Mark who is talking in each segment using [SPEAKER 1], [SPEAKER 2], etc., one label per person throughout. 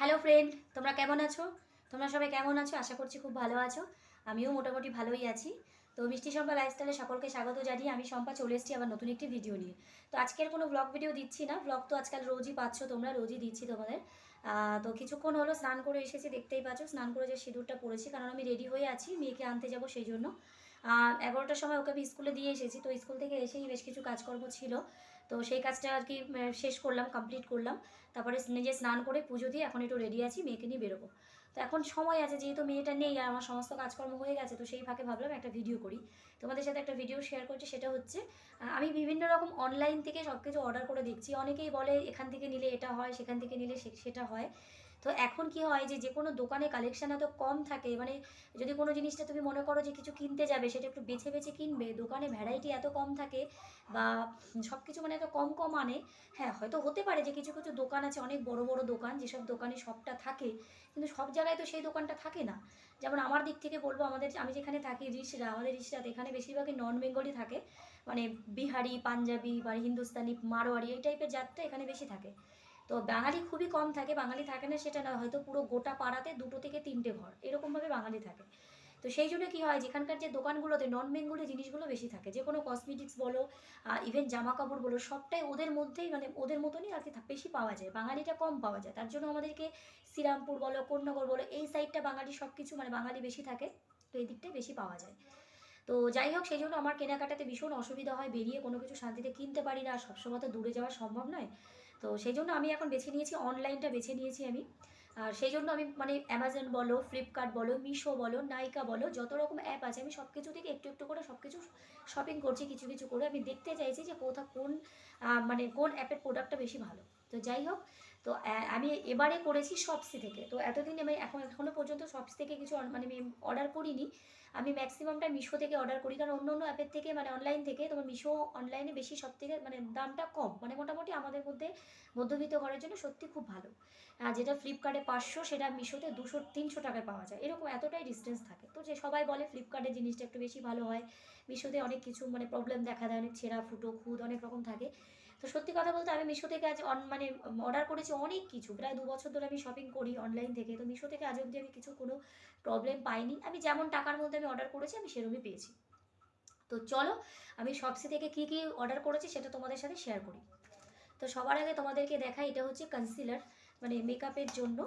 [SPEAKER 1] Hello friend তোমরা কেমন আছো? তোমরা সবাই কেমন আছো? আশা করছি খুব ভালো আছো। আমিও মোটামুটি ভালোই আছি। তো মিষ্টি সম্পা লাইফস্টাইলে সকলকে স্বাগত জানিয়ে আমি সম্পা চলে এসেছি আবার নতুন একটি ভিডিও নিয়ে। তো আজকের কোনো ব্লগ ভিডিও দিচ্ছি না। ব্লগ তো আজকাল রোজই পাচ্ছ তোমরা, রোজই দিচ্ছি তোমাদের। তো কিছুক্ষণ হলো স্নান করে এসেছি, দেখতেই পাচ্ছ। স্নান করে যে সিঁদুরটা পড়েছি কারণ আমি রেডি হয়ে আছি, মেয়েকে আনতে যাব সেই জন্য। এগারোটার সময় ওকে আমি স্কুলে দিয়ে এসেছি, তো স্কুল থেকে এসেই বেশ কিছু কাজকর্ম ছিল। তো সেই কাজটা আর কি শেষ করলাম কমপ্লিট করলাম। তারপরে নিজে স্নান করে পুজো দিয়ে এখন একটু রেডি আছি, মেয়েকে নিয়ে বেরোবো। তো এখন সময় আছে, যেহেতু মেয়েটা নেই আর আমার সমস্ত কাজকর্ম হয়ে গেছে, তো সেই ফাঁকে ভাবলাম একটা ভিডিও করি। তোমাদের সাথে একটা ভিডিও শেয়ার করছি, সেটা হচ্ছে আমি বিভিন্ন রকম অনলাইন থেকে সব কিছু অর্ডার করে দেখছি। অনেকেই বলে এখান থেকে নিলে এটা হয়, সেখান থেকে নিলে সেটা হয়। তো এখন কি হয় যে যে কোনো দোকানে কালেকশন এত কম থাকে মানে যদি কোনো জিনিসটা তুমি মনে করো যে কিছু কিনতে যাবে, সেটা একটু বেছে বেছে কিনবে, দোকানে ভ্যারাইটি এত কম থাকে বা সব কিছু মানে এত কম কম আনে হ্যাঁ হয়তো হতে পারে যে কিছু কিছু দোকান আছে, অনেক বড় বড় দোকান, যেসব দোকানে সবটা থাকে, কিন্তু সব জায়গায় তো সেই দোকানটা থাকে না। যেমন আমার দিক থেকে বলব, আমাদের আমি যেখানে থাকি, রিসরা, আমাদের রিসরাত এখানে বেশিরভাগই নন বেঙ্গলি থাকে মানে বিহারি, পাঞ্জাবি, বা হিন্দুস্তানি, মারোয়ারি, এই টাইপের জাতটা এখানে বেশি থাকে। তো বাঙালি খুবই কম থাকে, বাঙালি থাকে না সেটা না হয়তো পুরো গোটা পাড়াতে দুটো থেকে তিনটে ঘর, এরকমভাবে বাঙালি থাকে। তো সেই জন্য কী হয়, যেখানকার যে দোকানগুলোতে নন বেঙ্গলি জিনিসগুলো বেশি থাকে, যে কোনো কসমেটিক্স বলো ইভেন জামা কাপড় বলো, সবটাই ওদের মধ্যেই মানে ওদের মতনই আর কি বেশি পাওয়া যায়, বাঙালিটা কম পাওয়া যায়। তার জন্য আমাদেরকে শ্রীরামপুর বলো, কোন্নগর বলো, এই সাইডটা বাঙালি সব কিছু মানে বাঙালি বেশি থাকে, তো এই দিকটাই বেশি পাওয়া যায়। তো যাই হোক, সেই জন্য আমার কেনাকাটাতে ভীষণ অসুবিধা হয়, বেরিয়ে কোনো কিছু শান্তিতে কিনতে পারি না, সবসময় তো দূরে যাওয়া সম্ভব নয়। তো সেই জন্য আমি এখন বেছে নিয়েছি অনলাইনটা বেছে নিয়েছি আমি। আর সেই জন্য আমি মানে অ্যামাজন বলো ফ্লিপকার্ট বলো মিশো বলো নাইকা বলো, যত রকম অ্যাপ আছে আমি সব কিছু থেকে একটু একটু করে সব কিছু শপিং করছি, কিছু কিছু করে। আমি দেখতে চাইছি যে কোথা কোন মানে কোন অ্যাপের প্রোডাক্টটা বেশি ভালো। তো যাই হোক, তো আমি এবারে করেছি শপসি থেকে। তো এতদিন আমি এখন এখনও পর্যন্ত শপস থেকে কিছু মানে আমি অর্ডার করিনি। আমি ম্যাক্সিমামটা মিশো থেকে অর্ডার করি, কারণ অন্য অন্য অ্যাপের থেকে মানে অনলাইন থেকে, তোমার মিশো অনলাইনে বেশি সব থেকে মানে দামটা কম। মানে মোটামুটি আমাদের মধ্যে মধ্যবিত্ত ঘরের জন্য সত্যি খুব ভালো। যেটা ফ্লিপকার্টে পাঁচশো, সেটা মিশোতে দুশো, তিনশো টাকায় পাওয়া যায়। এরকম এতটাই ডিস্টেন্স থাকে। তো যে সবাই বলে ফ্লিপকার্টের জিনিসটা একটু বেশি ভালো হয় মিশোতে অনেক কিছু মানে প্রবলেম দেখা দেয়, অনেক ছেঁড়া, ফুটো, খুদ, অনেক রকম থাকে। তো সত্যি কথা বলতে আমি মিশো থেকে আজ অন মানে অর্ডার করেছি অনেক কিছু। প্রায় দু বছর ধরে আমি শপিং করি অনলাইন থেকে। তো মিশো থেকে আজ অবধি আমি কিছু কোনো প্রবলেম পাইনি। আমি যেমন টাকার মধ্যে আমি অর্ডার করেছি, আমি সেরকমই পেয়েছি। তো চলো, আমি শপসি থেকে কী কী অর্ডার করেছি সেটা তোমাদের সাথে শেয়ার করি। তো সবার আগে তোমাদেরকে দেখাই, এটা হচ্ছে কনসিলার মানে মেকআপের জন্য।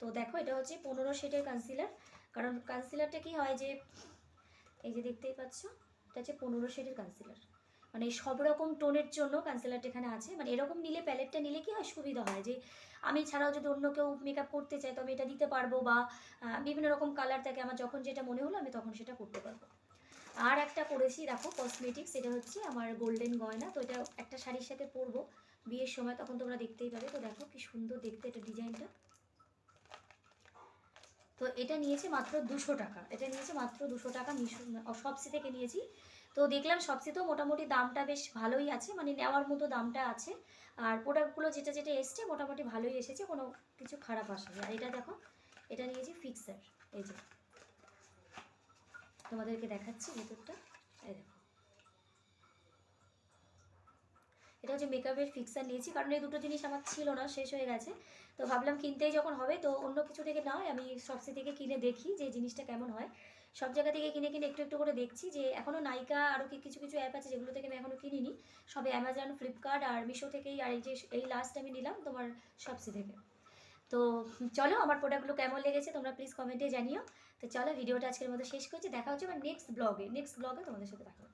[SPEAKER 1] তো দেখো, এটা হচ্ছে পনেরো শেডের কনসিলার কারণ কনসিলারটা কি হয় যে, এই যে দেখতেই পাচ্ছ, এটা হচ্ছে পনেরো শেডের কনসিলার মানে সব রকম টোনের জন্য কনসিলারটা এখানে আছে। মানে এরকম নিলে প্যালেটটা নিলে কি হয় সুবিধা হয়? যে আমি ছাড়াও যদি অন্য কেউ মেকআপ করতে চাই তো আমি এটা দিতে পারব বা বিভিন্ন রকম কালার থাকে, আমার যখন যেটা মনে হলো আমি তখন সেটা করতে পারব। আর একটা করেছি, দেখো কসমেটিক্স এটা হচ্ছে আমার গোল্ডেন গয়না। তো এটা একটা শাড়ির সাথে পরবো। বিয়ের সময় তখন তোমরা দেখতেই পাবে। তো দেখো কি সুন্দর দেখতে এটা ডিজাইনটা তো এটা নিয়েছে মাত্র দুশো টাকা। এটা নিয়েছে মাত্র দুশো টাকা মিশো সবসি থেকে নিয়েছি। তো দেখলাম সবসিতেও মোটামুটি দামটা বেশ ভালোই আছে মানে নেওয়ার মতো দামটা আছে। আর প্রোডাক্টগুলো যেটা যেটা এসছে মোটামুটি ভালোই এসেছে, কোনো কিছু খারাপ আসেনি। আর এটা দেখো, এটা নিয়েছি ফিক্সার এই যে। তোমাদেরকে দেখাচ্ছি ভেতরটা এই দেখো এটা হচ্ছে মেকআপের ফিক্সার নিয়েছি, কারণ এই দুটো জিনিস আমার ছিল না, শেষ হয়ে গেছে। তো ভাবলাম কিনতেই যখন হবে, তো অন্য কিছু থেকে নয় আমি সবসি থেকে কিনে দেখি যে জিনিসটা কেমন হয়। সব জায়গা থেকে কিনে কিনে একটু একটু করে দেখছি যে এখনও নাইকা আরও কিছু কিছু অ্যাপ আছে যেগুলো থেকে আমি এখনও কিনিনি। সবে অ্যামাজন ফ্লিপকার্ট আর মিশো থেকেই আর এই যে এই লাস্ট আমি নিলাম তোমার সবসি থেকে। তো চলো, আমার প্রোডাক্টগুলো কেমন লেগেছে তোমরা প্লিজ কমেন্টে জানিও। তো চলো, ভিডিওটা আজকের মতো শেষ করছি। দেখা হচ্ছে আমার নেক্সট ব্লগে নেক্সট ব্লগে তোমাদের সাথে দেখা হচ্ছে।